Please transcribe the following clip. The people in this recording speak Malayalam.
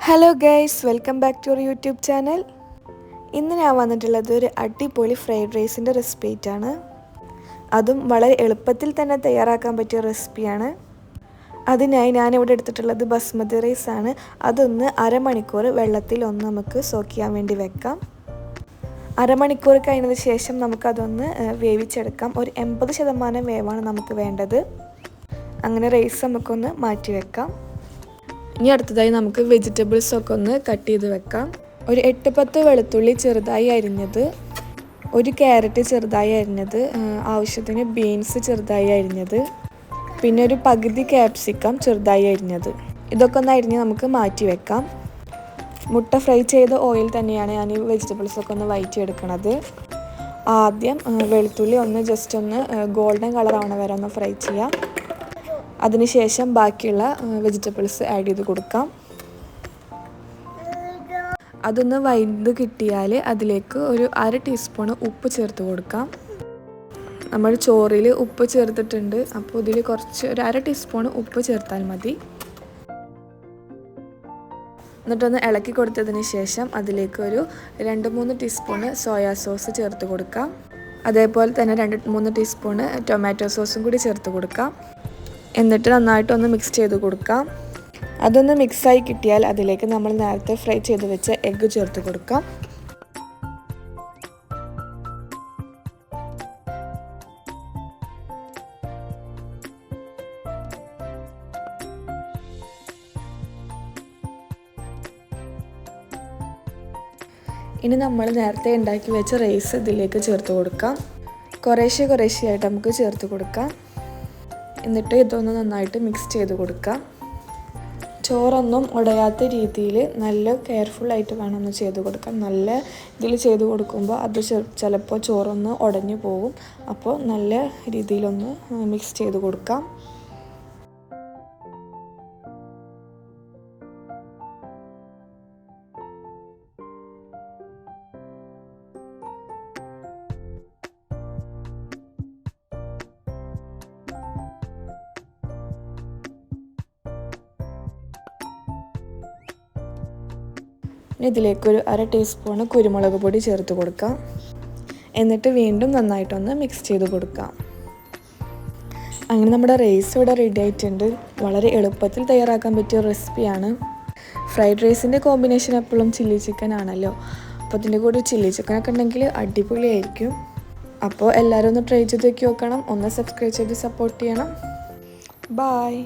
Hello guys welcome back to our YouTube channel ഇന്ന് ഞാൻ വന്നിട്ടുള്ളത് ഒരു അടിപൊളി ഫ്രൈഡ് റൈസിന്റെ റെസിപ്പി ആയിട്ടാണ്. അതും വളരെ എളുപ്പത്തിൽ തന്നെ തയ്യാറാക്കാൻ പറ്റിയ റെസിപ്പിയാണ് അതിനായി ഞാനിവിടെ എടുത്തിട്ടുള്ളത് ബസ്മതി റൈസ് ആണ്. അതൊന്ന് അരമണിക്കൂർ വെള്ളത്തിൽ ഒന്ന് നമുക്ക് സോക്ക് ചെയ്യാൻ വേണ്ടി വെക്കാം. അരമണിക്കൂർ കഴിഞ്ഞതിന് ശേഷം നമുക്കതൊന്ന് വേവിച്ചെടുക്കാം. ഒരു എൺപത് ശതമാനം വേവാണ് നമുക്ക് വേണ്ടത്. അങ്ങനെ റൈസ് നമുക്കൊന്ന് മാറ്റി വെക്കാം. ഇനി അടുത്തതായി നമുക്ക് വെജിറ്റബിൾസ് ഒക്കെ ഒന്ന് കട്ട് ചെയ്ത് വെക്കാം. ഒരു എട്ട് പത്ത് വെളുത്തുള്ളി ചെറുതായി അരിഞ്ഞത് ഒരു ക്യാരറ്റ് ചെറുതായി അരിഞ്ഞത് ആവശ്യത്തിന് ബീൻസ് ചെറുതായി അരിഞ്ഞത് പിന്നെ ഒരു പകുതി ക്യാപ്സിക്കം ചെറുതായി അരിഞ്ഞത്. ഇതൊക്കെ ഒന്ന് അരിഞ്ഞ് നമുക്ക് മാറ്റി വെക്കാം. മുട്ട ഫ്രൈ ചെയ്ത ഓയിൽ തന്നെയാണ് ഞാൻ ഈ വെജിറ്റബിൾസ് ഒക്കെ ഒന്ന് വയറ്റി എടുക്കണത് ആദ്യം വെളുത്തുള്ളി ഒന്ന് ജസ്റ്റ് ഒന്ന് ഗോൾഡൻ കളർ ആവണ വരെ ഒന്ന് ഫ്രൈ ചെയ്യാം. അതിനുശേഷം ബാക്കിയുള്ള വെജിറ്റബിൾസ് ആഡ് ചെയ്ത് കൊടുക്കാം. അതൊന്ന് വൈന്ത് കിട്ടിയാൽ അതിലേക്ക് ഒരു അര ടീസ്പൂൺ ഉപ്പ് ചേർത്ത് കൊടുക്കാം. നമ്മൾ ചോറിൽ ഉപ്പ് ചേർത്തിട്ടുണ്ട് അപ്പോൾ ഇതിൽ കുറച്ച് ഒരു അര ടീസ്പൂൺ ഉപ്പ് ചേർത്താൽ മതി. എന്നിട്ടൊന്ന് ഇളക്കി കൊടുത്തതിന് ശേഷം അതിലേക്ക് ഒരു രണ്ട് മൂന്ന് ടീസ്പൂണ് സോയാ സോസ് ചേർത്ത് കൊടുക്കാം. അതേപോലെ തന്നെ രണ്ട് മൂന്ന് ടീസ്പൂണ് ടൊമാറ്റോ സോസും കൂടി ചേർത്ത് കൊടുക്കാം. എന്നിട്ട് നന്നായിട്ടൊന്ന് മിക്സ് ചെയ്ത് കൊടുക്കാം. അതൊന്ന് മിക്സായി കിട്ടിയാൽ അതിലേക്ക് നമ്മൾ നേരത്തെ ഫ്രൈ ചെയ്ത് വെച്ച എഗ്ഗ് ചേർത്ത് കൊടുക്കാം. ഇനി നമ്മൾ നേരത്തെ ഉണ്ടാക്കി വെച്ച റൈസ് ഇതിലേക്ക് ചേർത്ത് കൊടുക്കാം. കുറേശ്ശെ കുറേശ്ശെയായിട്ട് നമുക്ക് ചേർത്ത് കൊടുക്കാം. എന്നിട്ട് ഇതൊന്ന് നന്നായിട്ട് മിക്സ് ചെയ്ത് കൊടുക്കാം. ചോറൊന്നും ഉടയാത്ത രീതിയിൽ നല്ല കെയർഫുള്ളായിട്ട് വേണം ഒന്ന് ചെയ്ത് കൊടുക്കാം നല്ല ഇതിൽ ചെയ്ത് കൊടുക്കുമ്പോൾ അത് ചിലപ്പോൾ ചോറൊന്ന് ഉടഞ്ഞു പോകും അപ്പോൾ നല്ല രീതിയിലൊന്ന് മിക്സ് ചെയ്ത് കൊടുക്കാം. ഇതിലേക്കൊരു അര ടീസ്പൂണ് കുരുമുളക് പൊടി ചേർത്ത് കൊടുക്കാം. എന്നിട്ട് വീണ്ടും നന്നായിട്ടൊന്ന് മിക്സ് ചെയ്ത് കൊടുക്കാം. അങ്ങനെ നമ്മുടെ റൈസ് ഇവിടെ റെഡി ആയിട്ടുണ്ട്. വളരെ എളുപ്പത്തിൽ തയ്യാറാക്കാൻ പറ്റിയ റെസിപ്പിയാണ് ഫ്രൈഡ് റൈസിന്റെ കോമ്പിനേഷൻ എപ്പോഴും ചില്ലി ചിക്കൻ ആണല്ലോ. അപ്പോൾ അതിന്റെ കൂടെ ചില്ലി ചിക്കനൊക്കെ ഉണ്ടെങ്കിൽ അടിപൊളിയായിരിക്കും. അപ്പോൾ എല്ലാവരും ഒന്ന് ട്രൈ ചെയ്ത് നോക്കി നോക്കണം. ഒന്ന് സബ്സ്ക്രൈബ് ചെയ്ത് സപ്പോർട്ട് ചെയ്യണം. ബായ്